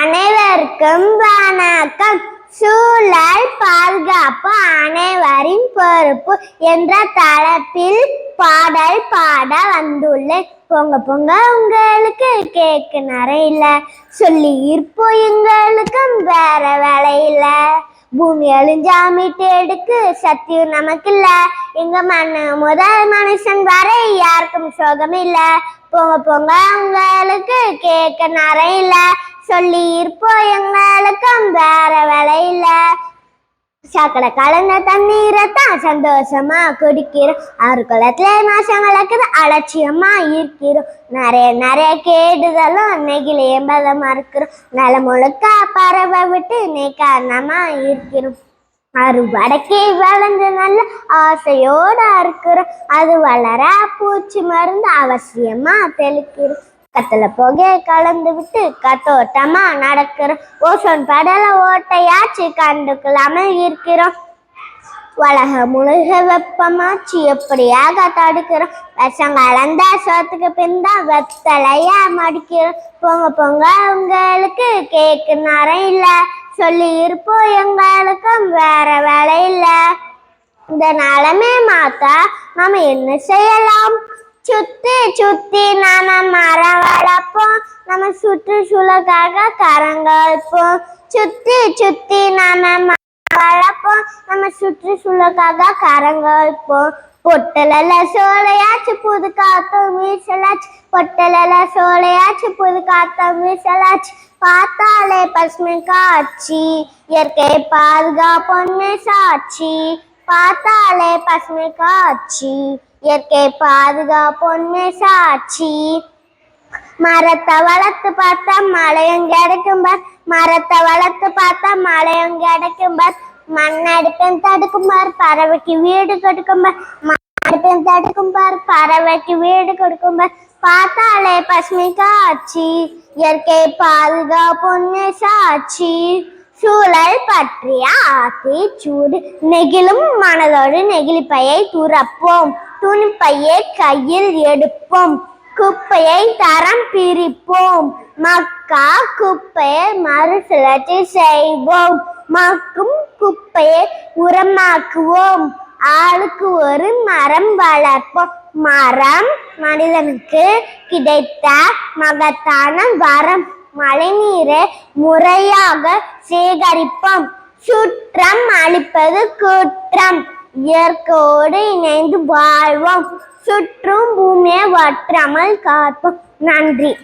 அனைவருக்கும் வணக்கம். சூழல் பாதுகாப்பு அனைவரின் பொறுப்பு என்ற தலைப்பில் பாடல் பாட வந்துள்ளேன். பொங்க பொங்க உங்களுக்கு கேக்கு நிறையில. சொல்லி இருப்போம் எங்களுக்கும் வேற வேலையில. பூமி அழிஞ்சாமிட்டு எடுக்கு சத்தியம் நமக்கு இல்ல எங்க மண்ணு முதல் மனுஷன் வரை யாருக்கும் சோகம் இல்ல போங்க போங்க உங்களுக்கு கேட்க நிறையில சொல்லி இருப்போ எங்களுக்கும் வேற வேலை இல்லை சாக்கடை கலந்த தண்ணீரை தான் சந்தோஷமா குடிக்கிறோம். ஆறு குளத்துல மாசம் கலக்குது அலட்சியமா இருக்கிறோம். நிறைய நிறைய கேடுதலும் நெகிழி எம்பதமா இருக்கிறோம் நல்ல முழுக்க பறவை விட்டு நீ காரணமா இருக்கிறோம் அறுவடைக்கு வளர்ந்து நல்ல ஆசையோட இருக்கிறோம். அது வளர பூச்சி மருந்து அவசியமா தெளிக்கிறோம். கத்துல புகையை கலந்து விட்டு கத்தோட்டமா நடக்கிறோம். ஓசோன் படல ஓட்டையாச்சு கண்டுக்கலாம இருக்கிறோம். உலக முழுக வெப்பமாச்சு எப்படியாக தடுக்கிறோம்? விஷம் கலந்த சோத்துக்கு பின் தான் வெத்தலையா மடிக்கிறோம். பொங்க பொங்க உங்களுக்கு கேக்கு நிறைய இல்ல. சொல்லி இருப்போம் எங்களுக்கும் வேற வேலை இல்ல. இந்த நிலமே மாத்தா நாம என்ன செய்யலாம்? சுத்தி சுத்தி நாம மரம் வளர்ப்போம். நம்ம சுற்றுச்சூழலுக்காக கரங்கல்போம் சுத்தி சுத்தி நாம மரம் வளர்ப்போம். நம்ம சுற்றுச்சூழலுக்காக கரங்கல்போம் பொட்டலல சோலையாச்சு புது காத்தும் வீசலாச்சு. பொட்டலல சோலையாச்சு புது காத்தும் வீசலாச்சு. பார்த்தாலே பசுமை காட்சி. இயற்கை பாதுகாப்பொன்மை சாட்சி பார்த்தாலே பசுமை காட்சி. இயற்கை பாதுகாப்பொன்மை சாட்சி. மரத்தை வளர்த்து பார்த்தா மழையும் கிடைக்கும் பார். மரத்தை வளர்த்து பார்த்தா மழையும் கிடைக்கும் பார். மண்ணடிப்பேன் தடுக்கும் பார். பறவைக்கு வீடு கொடுக்கும் பார். மண்ணடிப்பேன் தடுக்கும் பார். பறவைக்கு வீடு கொடுக்கும் பார். பார்த்தாலே பசுமை காட்சி. இயற்கை பாதுகாப்பொன்மை சாட்சி. சூழல் பற்றிய ஆசை சூடு. நெகிழும் மனதோடு நெகிழிப்பையை துறப்போம். துணிப்பையை கையில் எடுப்போம். குப்பையை தரம் பிரிப்போம். மக்கா குப்பையை மறுசுழற்சி செய்வோம். மக்கும் குப்பையை உரமாக்குவோம். ஆளுக்கு ஒரு மரம் வளர்ப்போம். மரம் மனிதனுக்கு கிடைத்த மகத்தான வரம். மழைநீரை முறையாக சேகரிப்போம். சுற்றம் அளிப்பது குற்றம். இயற்கையோடு இணைந்து வாழ்வோம். சுற்றும் பூமியை வற்றாமல் காப்போம். நன்றி.